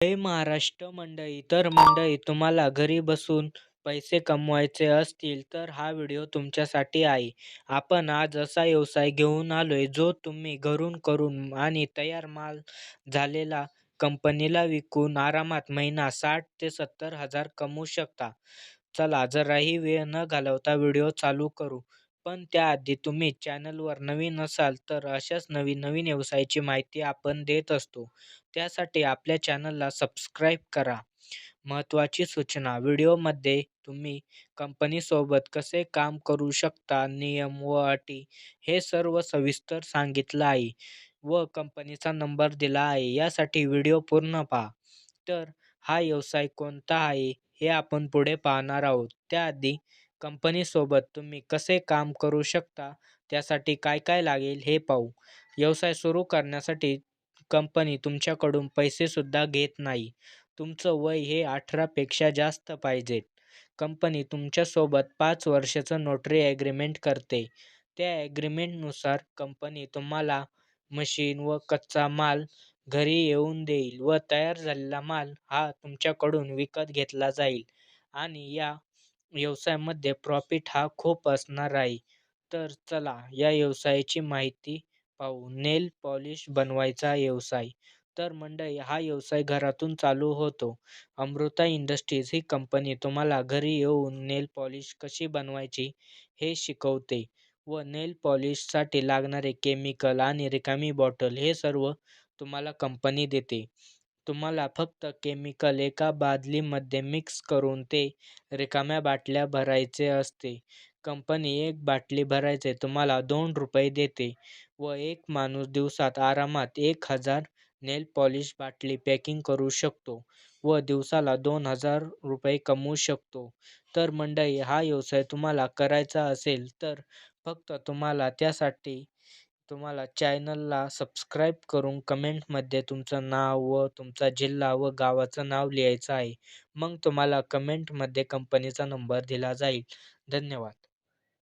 जय महाराष्ट्र मंडळी. तर मंडळी तुम्हाला घरी बसून पैसे कमवायचे असतील तर हा व्हिडिओ तुमच्यासाठी आहे. आपण आज असा व्यवसाय घेऊन आलोय जो तुम्ही घरून करून आणि तयार माल झालेला कंपनीला विकून आरामात महिना साठ ते सत्तर हजार कमवू शकता. चला जराही वेळ न घालवता व्हिडिओ चालू करू. पण त्याआधी तुम्ही चॅनलवर नवीन असाल तर अशाच नवीन नवीन व्यवसायाची माहिती आपण देत असतो. त्यासाठी आपल्या चॅनलला सबस्क्राईब करा. महत्त्वाची सूचना व्हिडिओमध्ये तुम्ही कंपनीसोबत कसे काम करू शकता नियम व अटी हे सर्व सविस्तर सांगितलं आहे व कंपनीचा नंबर दिला आहे. यासाठी व्हिडिओ पूर्ण पहा. तर हा व्यवसाय कोणता आहे हे आपण पुढे पाहणार आहोत. त्याआधी कंपनीसोबत तुम्ही कसे काम करू शकता? त्यासाठी काय काय लागेल हे पाहू. व्यवसाय सुरू करण्यासाठी कंपनी तुमच्याकडून पैसेसुद्धा घेत नाही. तुमचं वय हे अठरापेक्षा जास्त पाहिजे. कंपनी तुमच्यासोबत पाच वर्षाचं नोटरी ॲग्रीमेंट करते. त्या ॲग्रीमेंटनुसार कंपनी तुम्हाला मशीन व कच्चा माल घरी येऊन देईल व तयार झालेला माल हा तुमच्याकडून विकत घेतला जाईल. आणि या व्यवसायामध्ये प्रॉफिट हा खूप असणार आहे. तर चला या व्यवसायाची माहिती पाहू. नेल पॉलिश बनवायचा व्यवसाय. तर मंडळी हा व्यवसाय घरातून चालू होतो. अमृता इंडस्ट्रीज ही कंपनी तुम्हाला घरी येऊन नेल पॉलिश कशी बनवायची हे शिकवते व नेल पॉलिशसाठी लागणारे केमिकल आणि रिकामी बॉटल हे सर्व तुम्हाला कंपनी देते. तुम्हाला फक्त केमिकल एका बादलीमध्ये मिक्स करून ते रिकाम्या बाटल्या भरायचे असते. कंपनी एक बाटली भरायचे तुम्हाला दोन रुपये देते व एक माणूस दिवसात आरामात एक हजार नेल पॉलिश बाटली पॅकिंग करू शकतो व दिवसाला दोन हजार रुपये कमवू शकतो. तर मंडळी हा व्यवसाय तुम्हाला करायचा असेल तर फक्त तुम्हाला त्यासाठी तुम्हाला चॅनलला सबस्क्राईब करून कमेंटमध्ये तुमचं नाव व तुमचा जिल्हा व गावाचं नाव लिहायचं आहे. मग तुम्हाला कमेंटमध्ये कंपनीचा नंबर दिला जाईल. धन्यवाद.